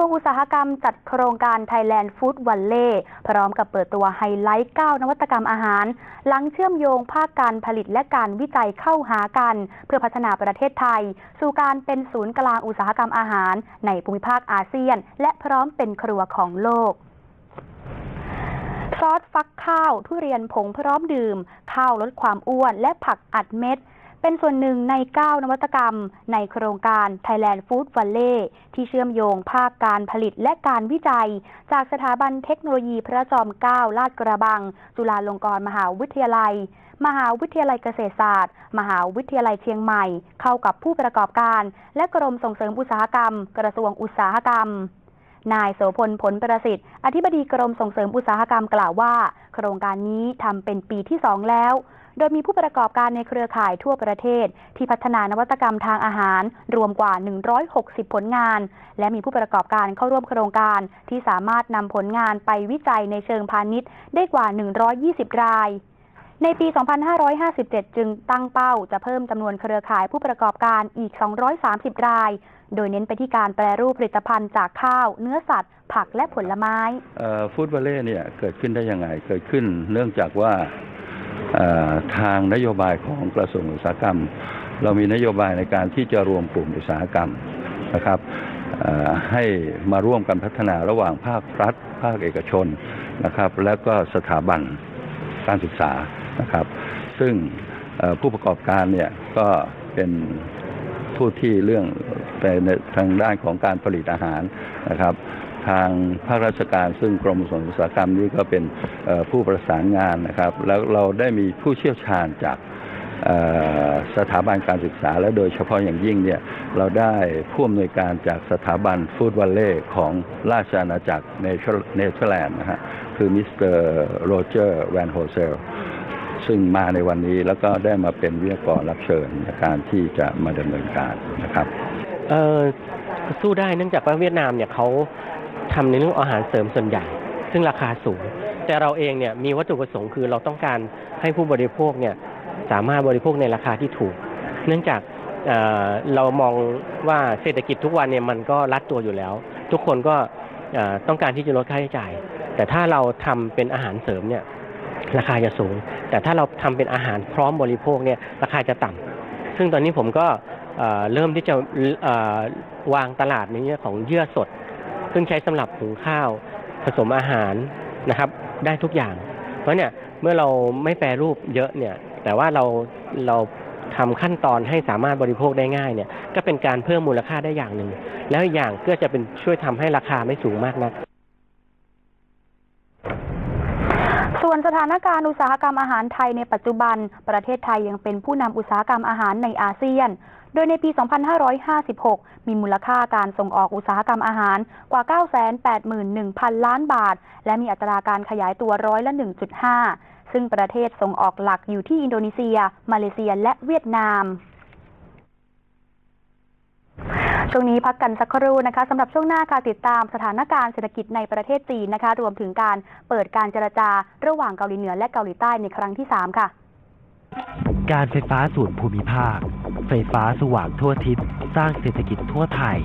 วงอุตสาหกรรมจัดโครงการ Thailand Food v a l l e y พร้อมกับเปิดตัวไฮไลท์ 9 นวัตกรรมอาหาร หลังเชื่อมโยงภาคการผลิตและการวิจัยเข้าหากัน เพื่อพัฒนาประเทศไทย สู่การเป็นศูนย์กลางอุตสาหกรรมอาหาร ในภูมิภาคอาเซียน และพร้อมเป็นครัวของโลกซอสฟักข้าว ทุเรียนผงพร้อมดื่ม ข้าวลดความอ้วน และผักอัดเม็ด เป็นส่วนหนึ่งใน 9 นวัตกรรม ในโครงการ Thailand Food Valley ที่เชื่อมโยงภาคการผลิตและการวิจัย จากสถาบันเทคโนโลยีพระจอมเกล้าลาดกระบัง จุฬาลงกรณ์มหาวิทยาลัย มหาวิทยาลัยเกษตรศาสตร์ มหาวิทยาลัยเชียงใหม่ เข้ากับผู้ประกอบการ และกรมส่งเสริมอุตสาหกรรม กระทรวงอุตสาหกรรมนายโสพลผลประสิทธิ์ อธิบดีกรมส่งเสริมอุตสาหกรรมกล่าวว่า โครงการนี้ทำเป็นปีที่2แล้ว โดยมีผู้ประกอบการในเครือข่ายทั่วประเทศ ที่พัฒนานวัตกรรมทางอาหาร รวมกว่า 160 ผลงาน และมีผู้ประกอบการเข้าร่วมโครงการ ที่สามารถนำผลงานไปวิจัยในเชิงพาณิชย์ ได้กว่า 120 ราย ในปี 2557 จึงตั้งเป้าจะเพิ่มจำนวนเครือข่ายผู้ประกอบการอีก 230 ราย โดยเน้นไปที่การแปรรูปผลิตภัณฑ์จากข้าว เนื้อสัตว์ ผักและผลไม้ฟู้ดว a ลเล่เนี่ยเกิดขึ้นได้ยังไง เกิดขึ้นเนื่องจากว่า ทางนโยบายของกระทรวงอุตสาหกรรม เรามีนโยบายในการที่จะรวมกลุ่มอุตสาหกรรมนะครับให้มาร่วมกันพัฒนาระหว่างภาครัฐ ภาคเอกชนนะครับ แล้วก็สถาบันการศึกษานะครับ ซึ่งผู้ประกอบการเนี่ยก็เป็นผู้ที่เรื่องในทางด้านของการผลิตอาหารนะครับ ทางภาคราชการซึ่งกรมส่งอุตสาหกรรมนี้ก็เป็นผู้ประสานงานนะครับ แล้วเราได้มีผู้เชี่ยวชาญจากสถาบันการศึกษาและโดยเฉพาะอย่างยิ่งเนี่ยเราได้ผู้อำนวยการจากสถาบันฟู้ดวัลเล่ของราชอาณาจักรเนเธอร์แลนด์นะฮะคือมิสเตอร์โรเจอร์แวนโฮเซลซึ่งมาในวันนี้แล้วก็ได้มาเป็นวิทยากรรับเชิญในการที่จะมาดำเนินการนะครับสู้ได้เนื่องจากว่าเวียดนามเนี่ยเขา ทำในเรื่องอาหารเสริมส่วนใหญ่ ซึ่งราคาสูง แต่เราเองเนี่ยมีวัตถุประสงค์คือเราต้องการให้ผู้บริโภคเนี่ยสามารถบริโภคในราคาที่ถูก เนื่องจากเออเรามองว่าเศรษฐกิจทุกวันเนี่ยมันก็รัดตัวอยู่แล้ว ทุกคนก็เอ่อต้องการที่จะลดค่าใช้จ่าย แต่ถ้าเราทำเป็นอาหารเสริมเนี่ยราคาจะสูง แต่ถ้าเราทำเป็นอาหารพร้อมบริโภคเนี่ยราคาจะต่ำซึ่งตอนนี้ผมก็เอ่อเริ่มที่จะเอ่อวางตลาดในเรื่องของเยื่อสด ซึ่งใช้สำหรับหุงข้าว ผสมอาหารนะครับ ได้ทุกอย่าง เพราะเนี่ยเมื่อเราไม่แปรรูปเยอะเนี่ย แต่ว่าเราเราทำขั้นตอนให้สามารถบริโภคได้ง่ายเนี่ย ก็เป็นการเพิ่มมูลค่าได้อย่างหนึ่ง แล้วอย่างก็จะเป็นช่วยทำให้ราคาไม่สูงมากนัก สถานการณ์อุตสาหกรรมอาหารไทยในปัจจุบัน ประเทศไทยยังเป็นผู้นำอุตสาหกรรมอาหารในอาเซียน โดยในปี 2556 มีมูลค่าการส่งออกอุตสาหกรรมอาหารกว่า 981,000 ล้านบาท และมีอัตราการขยายตัวร้อยละ 1.5 ซึ่งประเทศส่งออกหลักอยู่ที่อินโดนีเซีย มาเลเซีย และเวียดนาม ช่วงนี้พักกันสักครู่นะคะสำหรับช่วงหน้าค่ะติดตามสถานการณ์เศรษฐกิจในประเทศจีนนะคะ รวมถึงการเปิดการเจรจาระหว่างเกาหลีเหนือและเกาหลีใต้ในครั้งที่ 3 ค่ะ การไฟฟ้าส่วนภูมิภาค ไฟฟ้าสว่างทั่วทิศสร้างเศรษฐกิจทั่วไทย